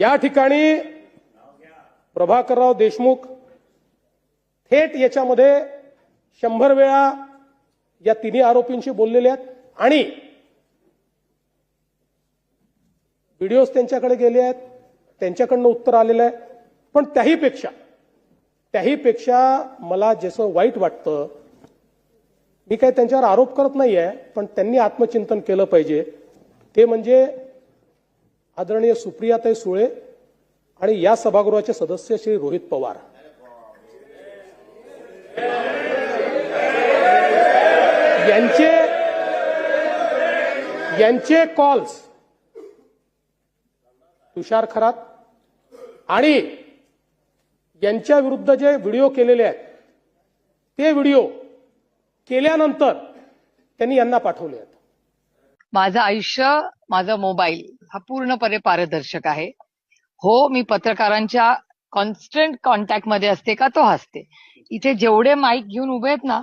या ठिकाणी प्रभाकरराव देशमुख थेट याच्यामध्ये शंभर वेळा या तिन्ही आरोपींशी बोललेले आहेत. आणि व्हिडिओज त्यांच्याकडे गेले आहेत. त्यांच्याकडनं उत्तर आलेलं आहे. पण त्याहीपेक्षा त्याहीपेक्षा मला जसं वाईट वाटतं मी काही त्यांच्यावर आरोप करत नाही आहे पण त्यांनी आत्मचिंतन केलं पाहिजे. ते म्हणजे आदरणीय सुप्रियाताई सुळे आणि या सभागृहाचे सदस्य श्री रोहित पवार. यांचे यांचे कॉल्स तुषार खरात आणि यांच्या विरुद्ध जे व्हिडिओ केलेले आहेत ते व्हिडिओ केल्यानंतर त्यांनी यांना पाठवले आहेत. माझं आयुष्य माझा मोबाईल हा पूर्णपणे पारदर्शक आहे. हो मी पत्रकारांच्या कॉन्स्टंट कॉन्टॅक्टमध्ये असते का तो हसते. इथे जेवढे माईक घेऊन उभे आहेत ना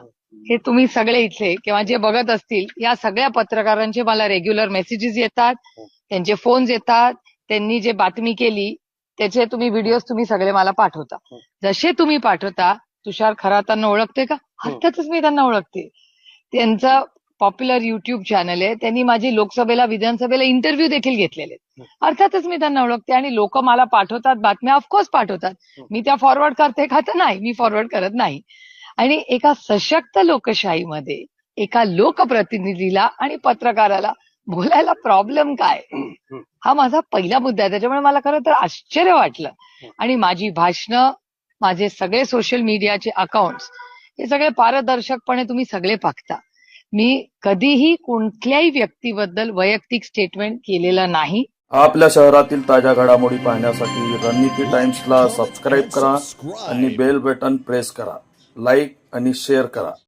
हे तुम्ही सगळे इथले किंवा जे बघत असतील या सगळ्या पत्रकारांचे मला रेग्युलर मेसेजेस येतात त्यांचे फोन्स येतात त्यांनी जे बातमी केली त्याचे तुम्ही व्हिडिओज तुम्ही सगळे मला पाठवता. जसे तुम्ही पाठवता तुषार खरातांना ओळखते का? अर्थातच मी त्यांना ओळखते. त्यांचा पॉप्युलर युट्यूब चॅनल आहे. त्यांनी माझी लोकसभेला विधानसभेला इंटरव्ह्यू देखील घेतलेले. अर्थातच मी त्यांना ओळखते आणि लोक मला पाठवतात बातम्या ऑफकोर्स पाठवतात. मी त्या फॉरवर्ड करते का तर नाही. मी फॉरवर्ड करत नाही. आणि एका सशक्त लोकशाहीमध्ये एका लोकप्रतिनिधीला आणि पत्रकाराला बोलायला प्रॉब्लेम काय? हा. माझा पहिला मुद्दा आहे. त्याच्यामुळे मला खरं तर आश्चर्य वाटलं. आणि माझी भाषणं माझे सगळे सोशल मीडियाचे अकाउंट्स हे सगळे पारदर्शकपणे तुम्ही सगळे पाहता मी कधीही कुठल्याही व्यक्तीबद्दल वैयक्तिक स्टेटमेंट केलेलं नाही. आपल्या शहरातील ताज्या घडामोडी पाहण्यासाठी रणनीती टाइम्सला सबस्क्राईब करा आणि बेल बटन प्रेस करा. लाईक आणि शेअर करा.